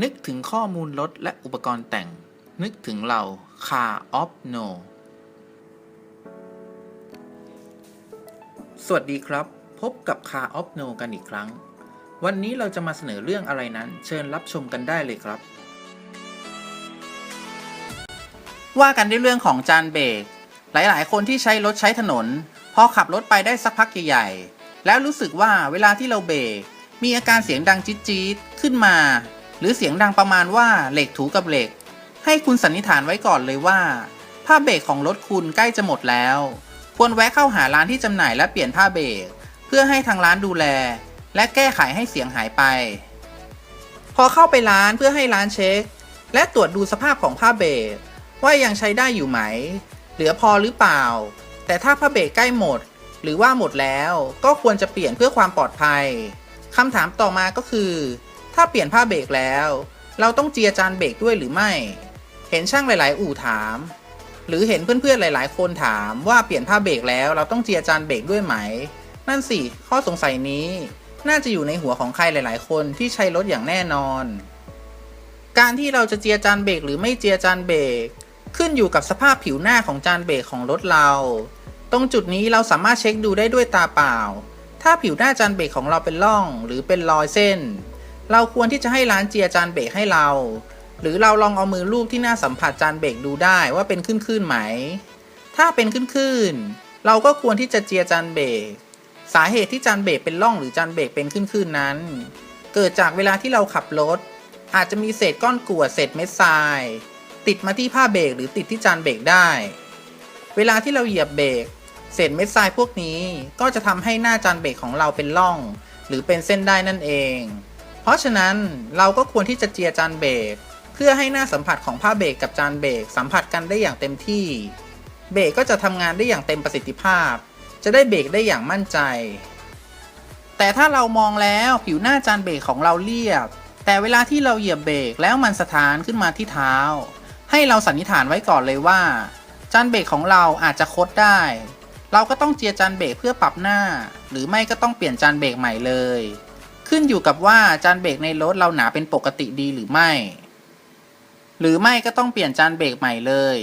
นึกถึงข้อมูลรถและอุปกรณ์แต่ง นึกถึงเรา Car of No สวัสดีครับ พบกับ Car of No กันอีกครั้ง วันนี้เราจะมาเสนอเรื่องอะไรนั้น เชิญรับชมกันได้เลยครับ ว่ากันด้วยเรื่องของจานเบรกหลาย ๆ คนที่ใช้รถใช้ถนน พอขับรถไปได้สักพักใหญ่ๆแล้วรู้สึกว่าเวลาที่เราเบรกมีอาการเสียงดังจี๊ดๆขึ้นมา หรือเสียงดังประมาณว่าเหล็กถูกับเหล็ก ให้คุณสันนิษฐานไว้ก่อนเลยว่า ผ้าเบรกของรถคุณใกล้จะหมดแล้ว ควรแวะเข้าหาร้านที่จำหน่ายและเปลี่ยนผ้าเบรกเพื่อให้ทางร้านดูแล และแก้ไขให้เสียงหายไป พอเข้าไปร้านเพื่อให้ร้านเช็ค และตรวจดูสภาพของผ้าเบรกว่ายังใช้ได้อยู่ไหม เหลือพอหรือเปล่า แต่ถ้าผ้าเบรกใกล้หมด หรือว่าหมดแล้วก็ควรจะเปลี่ยนเพื่อความปลอดภัยคำถามต่อมาก็คือ ถ้าเปลี่ยนผ้าเบรกแล้ว เราต้องเจียจานเบรกด้วยหรือไม่ เห็นช่างหลาย ๆ อู่ถาม หรือเห็นเพื่อน ๆ หลาย ๆ คนถามว่าเปลี่ยนผ้าเบรกแล้วเราต้องเจียจานเบรกด้วยไหม นั่นสิ ข้อสงสัยนี้ น่าจะอยู่ในหัวของใครหลาย ๆ คนที่ใช้รถอย่างแน่นอน การที่เราจะเจียจานเบรกหรือไม่เจียจานเบรกขึ้นอยู่กับสภาพผิวหน้าของจานเบรกของรถเรา ตรงจุดนี้เราสามารถเช็คดูได้ด้วยตาเปล่า ถ้าผิวหน้าจานเบรกของเราเป็นร่อง หรือเป็นรอยเส้น เราควรที่จะให้ร้านเจียจานเบรกให้เรา หรือเราลองเอามือลูบที่หน้าสัมผัสจานเบรกดูได้ว่าเป็นขึ้นๆไหม ถ้าเป็นขึ้นๆเราก็ควรที่จะเจียจานเบรกสาเหตุที่จานเบรกเป็นร่องหรือจานเบรกเป็นขึ้นๆนั้น เกิดจากเวลาที่เราขับรถ อาจจะมีเศษก้อนกรวดเศษเม็ดทราย ติดมาที่ผ้าเบรกหรือติดที่จานเบรกได้ เวลาที่เราเหยียบเบรกเศษเม็ดทรายพวกนี้ก็จะทำให้หน้าจานเบรกของเราเป็นร่อง หรือเป็นเส้นได้นั่นเอง เพราะฉะนั้นเราก็ควรที่จะเจียจานเบรกเพื่อให้หน้าสัมผัสของผ้าเบรกกับจานเบรกสัมผัสกันได้อย่างเต็มที่ เบรกก็จะทำงานได้อย่างเต็มประสิทธิภาพ จะได้เบรกได้อย่างมั่นใจ แต่ถ้าเรามองแล้วผิวหน้าจานเบรกของเราเรียบ แต่เวลาที่เราเหยียบเบรกแล้วมันสถานขึ้นมาที่เท้า ให้เราสันนิษฐานไว้ก่อนเลยว่า จานเบรกของเราอาจจะคดได้ เราก็ต้องเจียจานเบรกเพื่อปรับหน้า หรือไม่ก็ต้องเปลี่ยนจานเบรกใหม่เลย ขึ้นอยู่กับว่าจานเบรกในรถเราหนาเป็นปกติดีหรือไม่ หรือไม่ก็ต้องเปลี่ยนจานเบรกใหม่เลย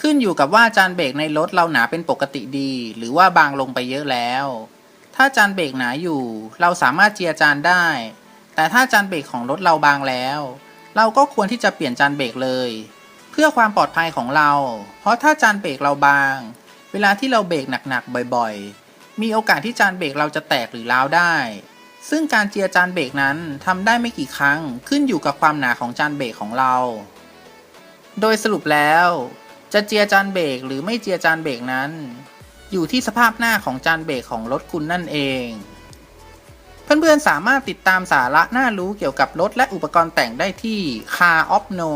ขึ้นอยู่กับว่าจานเบรกในรถเราหนาเป็นปกติดี หรือว่าบางลงไปเยอะแล้ว ถ้าจานเบรกหนาอยู่ เราสามารถเจียจานได้ แต่ถ้าจานเบรกของรถเราบางแล้ว เราก็ควรที่จะเปลี่ยนจานเบรกเลย เพื่อความปลอดภัยของเรา เพราะถ้าจานเบรกเราบาง เวลาที่เราเบรกหนักๆบ่อยๆ มีโอกาสที่จานเบรกเราจะแตกหรือร้าวได้ ซึ่งการเจียจานเบรกนั้นทำได้ไม่กี่ครั้งขึ้นอยู่กับความหนาของจานเบรกของเรา โดยสรุปแล้ว จะเจียจานเบรกหรือไม่เจียจานเบรกนั้น อยู่ที่สภาพหน้าของจานเบรกของรถคุณนั่นเอง เพื่อนๆสามารถติดตามสาระน่ารู้เกี่ยวกับรถและอุปกรณ์แต่งได้ที่ Car of No